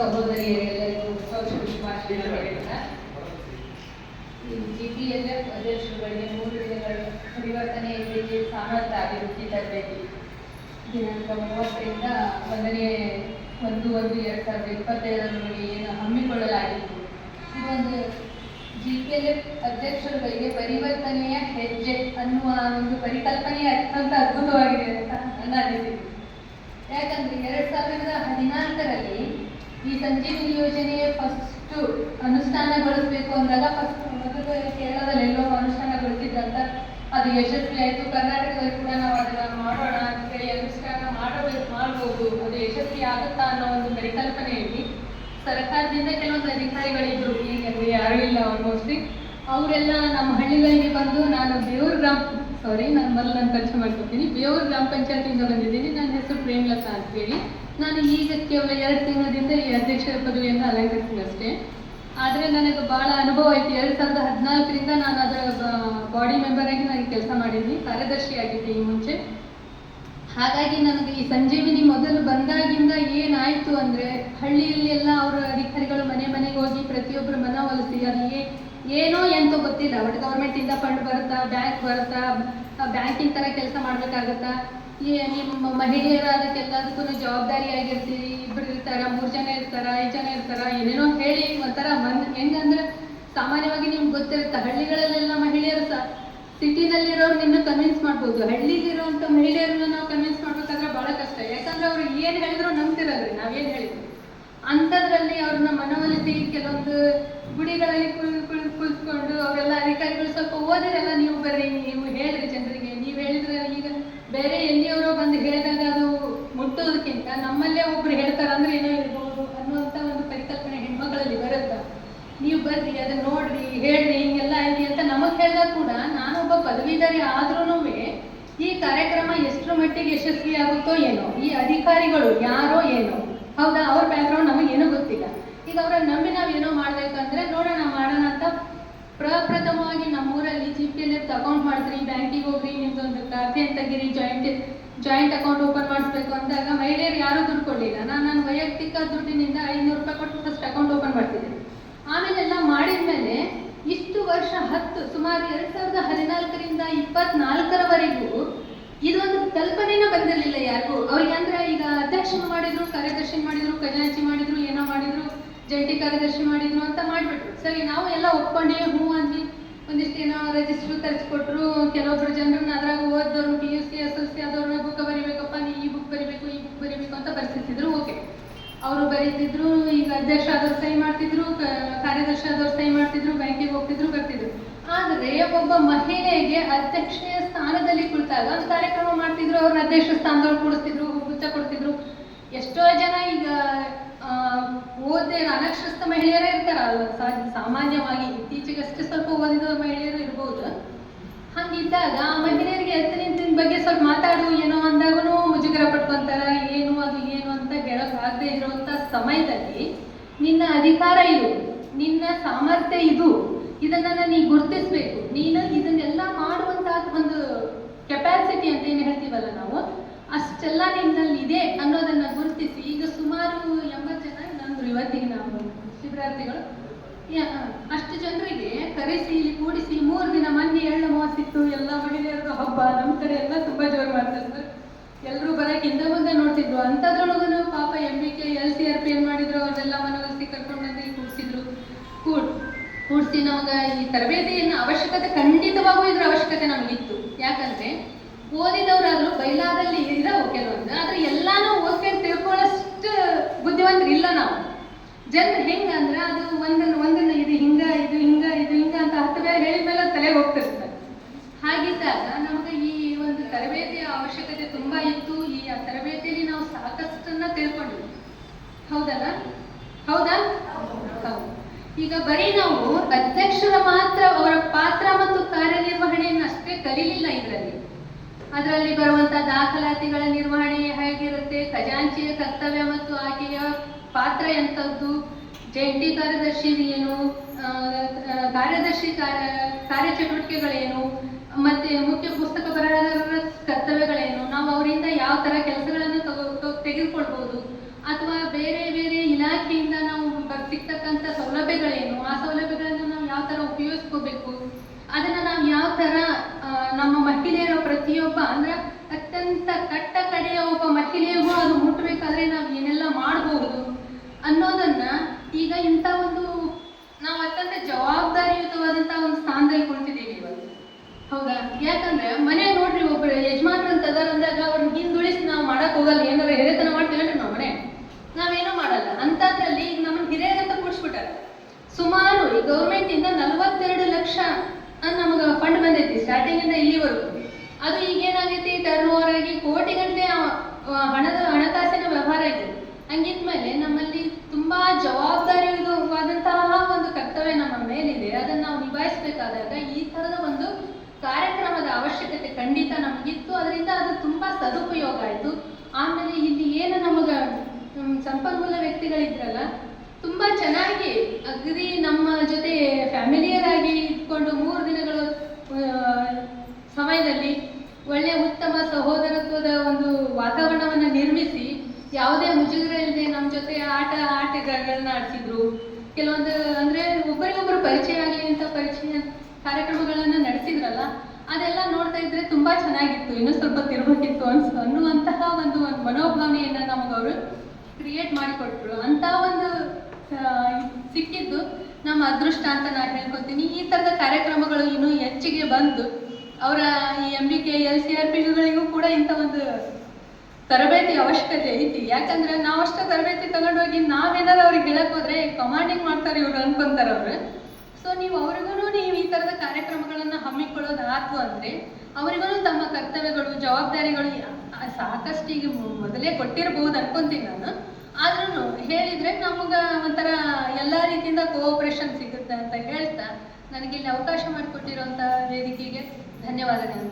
ಸಹೋದರಿಯರೆಲ್ಲರಿಗೂ ವರ್ಷ ಶುಭಾಶಯಗಳನ್ನು ಈ ಜಿ ಪಿ ಎಲ್ ಅಧ್ಯಕ್ಷರುಗಳಿಗೆ ಮೂರು ದಿನಗಳ ಪರಿವರ್ತನೆಯಲ್ಲಿ ಸಾಮರ್ಥ್ಯ ಅಭಿವೃದ್ಧಿ ತರಬೇಕು ದಿನಾಂಕ ಮೂವತ್ತರಿಂದ ಒಂದನೇ ಒಂದು ಒಂದು ಎರಡು ಸಾವಿರದ ಇಪ್ಪತ್ತೈದರವರೆಗೆ ಏನು ಹಮ್ಮಿಕೊಳ್ಳಲಾಗಿತ್ತು. ಇದೊಂದು ಜಿ ಪಿ ಎಲ್ ಎಫ್ ಅಧ್ಯಕ್ಷರುಗಳಿಗೆ ಪರಿವರ್ತನೆಯ ಹೆಜ್ಜೆ ಅನ್ನುವ ಒಂದು ಪರಿಕಲ್ಪನೆ ಅತ್ಯಂತ ಅದ್ಭುತವಾಗಿದೆ ಅಂತ ನನ್ನ ಅನಿಸಿಕೆ. ಯಾಕಂದ್ರೆ ಎರಡ್ ಸಾವಿರದ ಹದಿನಾಲ್ಕರಲ್ಲಿ ಈ ಸಂಜೀವಿನಿ ಯೋಜನೆಯ ಫಸ್ಟ್ ಅನುಷ್ಠಾನಗೊಳಿಸಬೇಕು ಅಂದಾಗ ಫಸ್ಟ್ ಮೊದಲು ಕೇರಳದಲ್ಲಿ ಎಲ್ಲೋ ಅನುಷ್ಠಾನಗೊಳಿಸಿದ್ದಂತ ಅದು ಯಶಸ್ವಿ ಆಯಿತು. ಕರ್ನಾಟಕದಲ್ಲಿ ಕೂಡ ನಾವು ಅದನ್ನ ಮಾಡೋಣ ಅಂತ ಹೇಳಿ ಅನುಷ್ಠಾನ ಮಾಡಬೇಕು ಮಾಡ್ಬೋದು. ಅದು ಯಶಸ್ವಿ ಆಗುತ್ತಾ ಅನ್ನೋ ಒಂದು ಪರಿಕಲ್ಪನೆಯಲ್ಲಿ ಸರ್ಕಾರದಿಂದ ಕೆಲವೊಂದು ಅಧಿಕಾರಿಗಳಿದ್ರು. ಈಗ ಯಾರು ಇಲ್ಲ ಆಲ್ಮೋಸ್ಟ್ ಅವರೆಲ್ಲ ನಮ್ಮ ಹಳ್ಳಿಗಳಿಗೆ ಬಂದು ನಾನು ದೇವ್ರ ಗ್ರಾಮ ಸಾರಿ ನಾನು ಮೊದಲು ನಾನು ಪರಿಚಯ ಮಾಡ್ಕೊತೀನಿ. ಬೇವೂರು ಗ್ರಾಮ ಪಂಚಾಯತಿಯಿಂದ ಬಂದಿದ್ದೀನಿ. ನನ್ನ ಹೆಸರು ಪ್ರೇಮಲತಾ ಅಂತ ಹೇಳಿ ನಾನು ಈಗ ಕೇವಲ ಎರಡು ತಿಂಗಳಿಂದ ಈ ಅಧ್ಯಕ್ಷರ ಪದವಿಯನ್ನು ಅಲಂಕರಿಸಿದೆ ಅಷ್ಟೇ. ಆದರೆ ನನಗೆ ಭಾಳ ಅನುಭವ ಐತಿ ಎರಡು ಸಾವಿರದ ಹದಿನಾಲ್ಕರಿಂದ ನಾನು ಅದರ ಬಾಡಿ ಮೆಂಬರ್ ಆಗಿ ನಾನು ಕೆಲಸ ಮಾಡಿದ್ದೀನಿ. ಕಾರ್ಯದರ್ಶಿ ಆಗಿದ್ದೆ ಈ ಮುಂಚೆ. ಹಾಗಾಗಿ ನನಗೆ ಈ ಸಂಜೀವಿನಿ ಮೊದಲು ಬಂದಾಗಿಂದ ಏನಾಯಿತು ಅಂದರೆ ಹಳ್ಳಿಯಲ್ಲಿ ಎಲ್ಲ ಅವರ ಅಧಿಕಾರಿಗಳು ಮನೆ ಮನೆಗೆ ಹೋಗಿ ಪ್ರತಿಯೊಬ್ಬರು ಮನ ಒಲಿಸಿ ಏ- ಏನೋ ಎಂತೋ ಗೊತ್ತಿಲ್ಲ. ಬಟ್ ಗೌರ್ಮೆಂಟ್ ಇಂದ ಫಂಡ್ ಬರುತ್ತಾ ಬ್ಯಾಂಕ್ ಬರುತ್ತಾ ಬ್ಯಾಂಕಿಂಗ್ ತರ ಕೆಲಸ ಮಾಡ್ಬೇಕಾಗತ್ತಾ? ಈ ನಿಮ್ಮ ಜವಾಬ್ದಾರಿ ಆಗಿರ್ತೀವಿ ಇಬ್ರು ಇರ್ತಾರ, ಮೂರ್ ಜನ ಇರ್ತಾರ, ಐದು ಜನ ಇರ್ತಾರ, ಏನೇನೋ ಹೇಳಿ ಒಂಥರ ಮನ್ ಹೆಂಗಂದ್ರೆ ಸಾಮಾನ್ಯವಾಗಿ ನಿಮ್ಗೆ ಗೊತ್ತಿರುತ್ತೆ, ಹಳ್ಳಿಗಳಲ್ಲೆಲ್ಲ ಮಹಿಳೆಯರು ಸಹ ಸಿಟಿನಲ್ಲಿರೋರು ನಿನ್ನ ಕನ್ವಿನ್ಸ್ ಮಾಡ್ಬೋದು. ಹಳ್ಳಿಲಿರುವಂತ ಮಹಿಳೆಯರನ್ನ ನಾವು ಕನ್ವಿನ್ಸ್ ಮಾಡ್ಬೇಕಾದ್ರೆ ಬಹಳ ಕಷ್ಟ. ಯಾಕಂದ್ರೆ ಅವ್ರು ಏನು ಹೇಳಿದ್ರು ನಂಬ್ತಿರಲ್ರಿ ನಾವೇನು ಹೇಳಿದ್ರು ಅಂಥದ್ರಲ್ಲಿ ಅವ್ರನ್ನ ಮನವೊಲಿಸಿ ಕೆಲವೊಂದು ಗುಡಿಗಳಲ್ಲಿ ಕುಳ್ ಕುಳ್ ಕುಳಿತುಕೊಂಡು ಅವರೆಲ್ಲ ಅಧಿಕಾರಿಗಳು ಸ್ವಲ್ಪ ಓದಿರಲ್ಲ ನೀವು ಬರ್ರಿ, ನೀವು ಹೇಳ್ರಿ ಜನರಿಗೆ, ನೀವು ಹೇಳಿದ್ರೆ ಈಗ ಬೇರೆ ಎಲ್ಲಿಯವರೋ ಬಂದು ಹೇಳಿದಾಗ ಅದು ಮುಟ್ಟೋದಕ್ಕಿಂತ ನಮ್ಮಲ್ಲೇ ಒಬ್ರು ಹೇಳ್ತಾರ ಅಂದ್ರೆ ಏನೋ ಇರ್ಬೋದು ಅನ್ನುವಂಥ ಒಂದು ಪರಿಕಲ್ಪನೆ ಹೆಣ್ಮಕ್ಳಲ್ಲಿ ಬರುತ್ತ? ನೀವು ಬರ್ರಿ ಅದನ್ನ ನೋಡ್ರಿ, ಹೇಳ್ರಿ, ಹಿಂಗೆಲ್ಲ ಐತಿ ಅಂತ ನಮಗ್ ಹೇಳಿದಾಗ ಕೂಡ ನಾನೊಬ್ಬ ಪದವೀಧರಿ ಆದ್ರೂ ಈ ಕಾರ್ಯಕ್ರಮ ಎಷ್ಟರ ಮಟ್ಟಿಗೆ ಯಶಸ್ವಿ ಆಗುತ್ತೋ ಏನೋ, ಈ ಅಧಿಕಾರಿಗಳು ಯಾರೋ ಏನೋ ಹೌದಾ? ಅವ್ರ ಬ್ಯಾಕ್ಗ್ರೌಂಡ್ ನಮಗೆ ಏನೂ ಗೊತ್ತಿಲ್ಲ. ಈಗ ಅವರ ನಂಬಿ ನಾವು ಏನೋ ಮಾಡ್ಬೇಕಂದ್ರೆ ನೋಡೋಣ, ಮಾಡೋಣ ಅಂತ ಪ್ರಪ್ರಥಮವಾಗಿ ನಮ್ಮೂರಲ್ಲಿ G P L F account ಮಾಡಿದ್ರಿ ಬ್ಯಾಂಕಿಗೆ ಹೋಗ್ರಿ, ನಿಮ್ದೊಂದು ಖಾತೆ ತೆಗಿರಿ ಜಾಯಿಂಟ್ ಜಾಯಿಂಟ್ ಅಕೌಂಟ್ ಓಪನ್ ಮಾಡಿಸ್ಬೇಕು ಅಂದಾಗ ಮಹಿಳೆಯರು ಯಾರೂ ದುಡ್ಡು ಕೊಡಲಿಲ್ಲ. ನಾನು ನನ್ನ ವೈಯಕ್ತಿಕ ದುಡ್ಡಿನಿಂದ ಐನೂರು ರೂಪಾಯಿ ಕೊಟ್ಟು ಫಸ್ಟ್ ಅಕೌಂಟ್ ಓಪನ್ ಮಾಡ್ತಿದ್ದೆ ಆಮೇಲೆಲ್ಲ ಮಾಡಿದ್ಮೇಲೆ ಇಷ್ಟು ವರ್ಷ ಹತ್ತು, ಸುಮಾರು ಎರಡ್ ಸಾವಿರದ ಹದಿನಾಲ್ಕರಿಂದ ಇಪ್ಪತ್ನಾಲ್ಕರವರೆಗೂ ಇದೊಂದು ಕಲ್ಪನೆನ ಬಂದಿರಲಿಲ್ಲ. ಮಾಡಿದ್ರು ಕಾರ್ಯದರ್ಶಿ ಮಾಡಿದ್ರು, ಖಜಾಂಚಿ ಮಾಡಿದ್ರು, ಏನೋ ಮಾಡಿದ್ರು ಜಂಟಿ ಕಾರ್ಯದರ್ಶಿ ಮಾಡಿದ್ರು ಅಂತ ಮಾಡ್ಬಿಟ್ರು. ಸರಿ, ನಾವು ಎಲ್ಲ ಒಪ್ಕೊಂಡೆ, ಹ್ಞೂ ಅಂದ್ವಿ. ಒಂದಿಷ್ಟು ಏನೋ ರಿಜಿಸ್ಟ್ರು ತರಿಸ್ಕೊಟ್ರು. ಕೆಲವೊಬ್ರು ಜನರನ್ನ ಅದ್ರಾಗ ಓದೋರು P U C S L C ಆದವ್ರನ್ನ book ಬರಿಬೇಕಪ್ಪ, ನೀ ಈ ಬುಕ್ ಬರಿಬೇಕು, ಈ ಬುಕ್ ಬರಿಬೇಕು ಅಂತ ಬರ್ಸಿದ್ರು ಓಕೆ. ಅವರು ಬರೀತಿದ್ರು, ಈಗ ಅಧ್ಯಕ್ಷ ಆದವ್ರು ಸಹಿ ಮಾಡ್ತಿದ್ರು ಕಾರ್ಯದರ್ಶಿ ಆದವ್ರು ಸಹಿ ಮಾಡ್ತಿದ್ರು, ಬ್ಯಾಂಕಿಗೆ ಹೋಗ್ತಿದ್ರು, ಬರ್ತಿದ್ರು. ಆದರೆ ಒಬ್ಬ ಮಹಿಳೆಗೆ ಅಧ್ಯಕ್ಷೆಯ ಸ್ಥಾನದಲ್ಲಿ ಕುಳಿತಾಗ ಒಂದು ಕಾರ್ಯಕ್ರಮ ಮಾಡ್ತಿದ್ರು, ಅವ್ರನ್ನ ಅಧ್ಯಕ್ಷ ಸ್ಥಾನದಲ್ಲಿ ಕೂಡಿಸ್ತಿದ್ರು. ಎಷ್ಟೋ ಜನ ಈಗ ಓದ್ದೆ ಓದೇ ಅನಕ್ಷರಸ್ಥ ಮಹಿಳೆಯರೇ ಇರ್ತಾರಲ್ಲ ಸಾಮಾನ್ಯವಾಗಿ ಇತ್ತೀಚೆಗಷ್ಟೇ ಸ್ವಲ್ಪ ಓದಿದ ಮಹಿಳೆಯರು ಇರ್ಬೋದು. ಹಂಗಿದ್ದಾಗ ಆ ಮಹಿಳೆಯರಿಗೆ ಎತ್ತ ನಿಂತಿನ ಬಗ್ಗೆ ಸ್ವಲ್ಪ ಮಾತಾಡು, ಏನೋ ಅಂದಾಗೂ ಮುಜುಗರ ಪಟ್ಕೊಂತಾರ, ಏನು ಅದು ಏನು ಅಂತ ಹೇಳಕ್ ಆಗದೆ ಇರುವಂತ ಸಮಯದಲ್ಲಿ ನಿನ್ನ ಅಧಿಕಾರ ಇದು, ನಿನ್ನ ಸಾಮರ್ಥ್ಯ ಇದು. ಇದನ್ನ ನೀ ಗುರುತಿಸ್ಬೇಕು. ನೀನು ಇದನ್ನೆಲ್ಲ ಮಾಡುವಂತ ಒಂದು ಕೆಪಾಸಿಟಿ ಅಂತ ಏನು ಹೇಳ್ತೀವಲ್ಲ ನಾವು? ಅಷ್ಟೆಲ್ಲ ನಿಮ್ಮಲ್ಲಿ ಇದೆ ಅನ್ನೋದನ್ನ ಗುರುತಿಸಿ, ಈಗ ಸುಮಾರು ಎಂಬತ್ತು ಜನ ನಂದ್ರು ಇವತ್ತಿಗೆ ನಾವು ಶಿಬಿರಾರ್ಥಿಗಳು. ಅಷ್ಟು ಜನರಿಗೆ ಕರೆಸಿ, ಇಲ್ಲಿ ಕೂಡಿಸಿ ಮೂರು ದಿನ ಮೊನ್ನೆ ಎಳ್ಳು ಮಾಸಿತ್ತು ಎಲ್ಲ ಮಹಿಳೆಯರದು ಹಬ್ಬ ನಮ್ಮ ಕಡೆ ಎಲ್ಲ ತುಂಬಾ ಜೋರು ಮಾಡ್ತಾರೆ ಸರ್ ಎಲ್ಲರೂ ಬರಕ್ಕೆ ಹಿಂದೆ ಮುಂದೆ ನೋಡ್ತಿದ್ರು. ಅಂಥದ್ರೊಳಗೂ ಪಾಪ M B K L C R P ಏನ್ ಮಾಡಿದ್ರು ಅವ್ರನ್ನೆಲ್ಲ ಮನವರಿಸಿ ಕರ್ಕೊಂಡು ಬಂದು ಕೂಡಿಸಿದ್ರು. ಕೂಡ್, ಕೂಡಿಸಿ ನಮಗೆ ಈ ತರಬೇತಿಯನ್ನು ಅವಶ್ಯಕತೆ ಖಂಡಿತವಾಗೂ ಇದ್ರ ಅವಶ್ಯಕತೆ ನಮಗಿತ್ತು ಯಾಕಂದ್ರೆ ಓದಿದವರಾದ್ರೂ ಬೈಲಾದಲ್ಲಿ ಇದಾವು ಕೆಲವೊಂದು, ಆದ್ರೆ ಎಲ್ಲಾನು ಓದ್ಕೊಂಡು ತಿಳ್ಕೊಳ್ಳೋಷ್ಟು ಬುದ್ಧಿವಂತರು ಇಲ್ಲ ನಾವು. ಜನರು ಹೆಂಗ ಅಂದ್ರೆ ಅದು ಒಂದನ್ನ ಒಂದನ್ನ ಇದು ಹಿಂಗ ಇದು ಹಿಂಗ ಇದು ಹಿಂಗ ಅಂತ ಹತ್ತು ಬೇರೆ ಹೇಳಿದ ಮೇಲೆ ತಲೆಗೆ ಹೋಗ್ತಿರ್ತದೆ. ಹಾಗಿದ್ದಾಗ ನಮಗೆ ಈ ಒಂದು ತರಬೇತಿಯ ಅವಶ್ಯಕತೆ ತುಂಬಾ ಇತ್ತು. ಈ ತರಬೇತಿಯಲ್ಲಿ ನಾವು ಸಾಕಷ್ಟನ್ನ ತಿಳ್ಕೊಂಡ್ವಿ. ಹೌದಲ್ಲ? ಹೌದಾ? ಹೌದು. ಈಗ ಬರೀ ನಾವು ಅಧ್ಯಕ್ಷರ ಮಾತ್ರ ಅವರ ಪಾತ್ರ ಮತ್ತು ಕಾರ್ಯನಿರ್ವಹಣೆಯನ್ನು ಅಷ್ಟೇ ಕಲೀಲಿಲ್ಲ ಇದರಲ್ಲಿ. ಅದರಲ್ಲಿ ಬರುವಂತ ದಾಖಲಾತಿಗಳ ನಿರ್ವಹಣೆ ಹೇಗಿರುತ್ತೆ? ಖಜಾಂಚಿಯ ಕರ್ತವ್ಯ ಮತ್ತು ಆಕೆಯ ಪಾತ್ರ ಎಂಥದ್ದು ಜಂಟಿ ಕಾರ್ಯದರ್ಶಿ ಏನು? ಕಾರ್ಯದರ್ಶಿ ಕಾರ್ಯ ಕಾರ್ಯಚಟುವಟಿಕೆಗಳೇನು? ಮತ್ತೆ ಮುಖ್ಯ ಪುಸ್ತಕ ಬರಹಗಾರರ ಕರ್ತವ್ಯಗಳೇನು? ನಾವು ಅವರಿಂದ ಯಾವ ತರ ಕೆಲಸಗಳನ್ನು ತಗೋ ತಗೊ- ತೆಗೆದುಕೊಳ್ಬಹುದು? ಅಥವಾ ಬೇರೆ ಬೇರೆ ಇಲಾಖೆಯಿಂದ ನಾವು ಸಿಗ್ತಕ್ಕಂಥ ಸೌಲಭ್ಯಗಳೇನು? ಆ ಸೌಲಭ್ಯಗಳನ್ನು ನಾವು ಯಾವ ತರ ಉಪಯೋಗಿಸ್ಕೋಬೇಕು? ಅದನ್ನ ನಾವು ಯಾವ ಆ, ನಮ್ಮ ಮಹಿಳೆಯರ ಪ್ರತಿಯೊಬ್ಬ ಅಂದ್ರೆ ಅತ್ಯಂತ ಕಟ್ಟ ಕಡೆಯ ಒಬ್ಬ ಮಹಿಳೆಯಗೂ ಅದು ಮುಟ್ಟಬೇಕಾದ್ರೆ ನಾವು ಏನೆಲ್ಲ ಮಾಡಬಹುದು ಅನ್ನೋದನ್ನ ಈಗ ಇಂಥ ಒಂದು ನಾವು ಅತ್ಯಂತ ಜವಾಬ್ದಾರಿಯುತವಾದಂತಹ ಒಂದು ಸ್ಥಾನದಲ್ಲಿ ಕುಳಿತಿದ್ದೀವಿ ಇವತ್ತು ಹೌದಾ? ಯಾಕಂದ್ರೆ ಮನೆ ನೋಡ್ರಿ ಒಬ್ರು ಯಜಮಾನ್ರು ಅಂತ ಅದಾರ ಅಂದಾಗ ಅವ್ರನ್ನ ಹಿಂದುಳಿಸಿ ನಾವು ಮಾಡಕ್ ಹೋಗಲ್ಲ ಏನಾರ ಹಿರೇತನ ಮಾಡ್ತೀವಲ್ರಿ ನಾವು ಮನೆ ನಾವೇನು ಮಾಡಲ್ಲ ಅಂಥದ್ರಲ್ಲಿ ಈಗ ನಮ್ಮನ್ನ ಹಿರಿಯರಂತ ಕೂಡಿಸ್ಬಿಟ್ಟಾರ ಸುಮಾರು ಈ ಗೌರ್ಮೆಂಟ್ ಇಂದ ನಲವತ್ತೆರಡು ಲಕ್ಷ ನಮಗೆ ಫಂಡ್ ಬಂದೈತಿ ಸ್ಟಾರ್ಟಿಂಗ್ ಇಂದ ಇಲ್ಲಿವರೆಗೂ. ಅದು ಈಗ ಏನಾಗೈತಿ ಟರ್ನ್ ಓವರ್ ಆಗಿ ಕೋಟಿ ಗಂಟೆ ಹಣದ, ಹಣಕಾಸಿನ ವ್ಯವಹಾರ ಇದೆ. ಹಂಗಿದ್ಮೇಲೆ ನಮ್ಮಲ್ಲಿ ತುಂಬಾ ಜವಾಬ್ದಾರಿಯುತವಾದಂತಹ ಒಂದು ಕರ್ತವ್ಯ ನಮ್ಮ ಮೇಲಿದೆ. ಅದನ್ನ ನಾವು ನಿಭಾಯಿಸಬೇಕಾದಾಗ ಈ ತರದ ಒಂದು ಕಾರ್ಯಕ್ರಮದ ಅವಶ್ಯಕತೆ ಖಂಡಿತ ನಮಗಿತ್ತು. ಅದರಿಂದ ಅದು ತುಂಬಾ ಸದುಪಯೋಗ ಆಯಿತು. ಆಮೇಲೆ ಇಲ್ಲಿ ಏನು ನಮಗ ಸಂಪನ್ಮೂಲ ವ್ಯಕ್ತಿಗಳಿದ್ರಲ್ಲ, ತುಂಬಾ ಚೆನ್ನಾಗಿ ಅಗ್ರಿ ನಮ್ಮ ಜೊತೆ ಫ್ಯಾಮಿಲಿಯರ್ ಆಗಿ ಇದ್ಕೊಂಡು ಮೂರು ದಿನಗಳು ಆ, ಸಮಯದಲ್ಲಿ ಒಳ್ಳೆಯ ಉತ್ತಮ ಸಹೋದರತ್ವದ ಒಂದು ವಾತಾವರಣವನ್ನು ನಿರ್ಮಿಸಿ ಯಾವುದೇ ಮುಜುಗರ ಇಲ್ಲದೆ ನಮ್ಮ ಜೊತೆ ಆಟ ಆಟಗಳನ್ನ ಆಡಿಸಿದ್ರು ಕೆಲವೊಂದು ಅಂದ್ರೆ ಒಬ್ಬರಿಗೊಬ್ಬರು ಪರಿಚಯ ಆಗಲಿ ಅಂತ ಪರಿಚಯ ಕಾರ್ಯಕ್ರಮಗಳನ್ನ ನಡೆಸಿದ್ರಲ್ಲ, ಅದೆಲ್ಲ ನೋಡ್ತಾ ಇದ್ರೆ ತುಂಬಾ ಚೆನ್ನಾಗಿತ್ತು, ಇನ್ನೂ ಸ್ವಲ್ಪ ತಿರುಗಿತ್ತು ಅನ್ಸ್, ಅನ್ನುವಂತಹ ಒಂದು ಮನೋಭಾವನೆಯನ್ನ ಅವರು ಕ್ರಿಯೇಟ್ ಮಾಡಿಕೊಟ್ರು. ಅಂತ ಒಂದು ಸಿಕ್ಕಿದ್ದು ನಮ್ಮ ಅದೃಷ್ಟ ಅಂತ ನಾನು ಹೇಳ್ಕೊತೀನಿ. ಈ ತರದ ಕಾರ್ಯಕ್ರಮಗಳು ಇನ್ನೂ ಹೆಚ್ಚಿಗೆ ಬಂದು, ಅವರ ಈ M B K L C R ಪಿಗಳಿಗೂ ಕೂಡ ಇಂಥ ಒಂದು ತರಬೇತಿ ಅವಶ್ಯಕತೆ ಐತಿ. ಯಾಕಂದ್ರೆ ನಾವಷ್ಟೇ ತರಬೇತಿ ತಗೊಂಡೋಗಿ ನಾವೇನಾದ್ರು ಅವ್ರಿಗೆ ಹೇಳಕ್ ಹೋದ್ರೆ ಕಮಾಂಡಿಂಗ್ ಮಾಡ್ತಾರೆ ಇವ್ರು ಅನ್ಕೊಂತಾರೆ ಅವ್ರು. ಸೊ ನೀವು ಅವ್ರಿಗೂ ನೀವು ಈ ಥರದ ಕಾರ್ಯಕ್ರಮಗಳನ್ನ ಹಮ್ಮಿಕೊಳ್ಳೋದು ಆತು ಅಂದ್ರೆ ಅವರಿಗೂ ತಮ್ಮ ಕರ್ತವ್ಯಗಳು, ಜವಾಬ್ದಾರಿಗಳು ಸಾಕಷ್ಟು ಈಗ ಮೊದಲೇ ಕೊಟ್ಟಿರಬಹುದು ಅನ್ಕೊಂತೀನಿ ನಾನು. ಆದ್ರೂ ಹೇಳಿದ್ರೆ ನಮಗೆ ಒಂಥರ ಎಲ್ಲ ರೀತಿಯಿಂದ ಕೋಆಪರೇಷನ್ ಸಿಗುತ್ತೆ ಅಂತ ಹೇಳ್ತಾ ನನಗೆ ಇಲ್ಲಿ ಅವಕಾಶ ಮಾಡಿಕೊಟ್ಟಿರುವಂತಹ ವೇದಿಕೆಗೆ ಧನ್ಯವಾದಗಳು.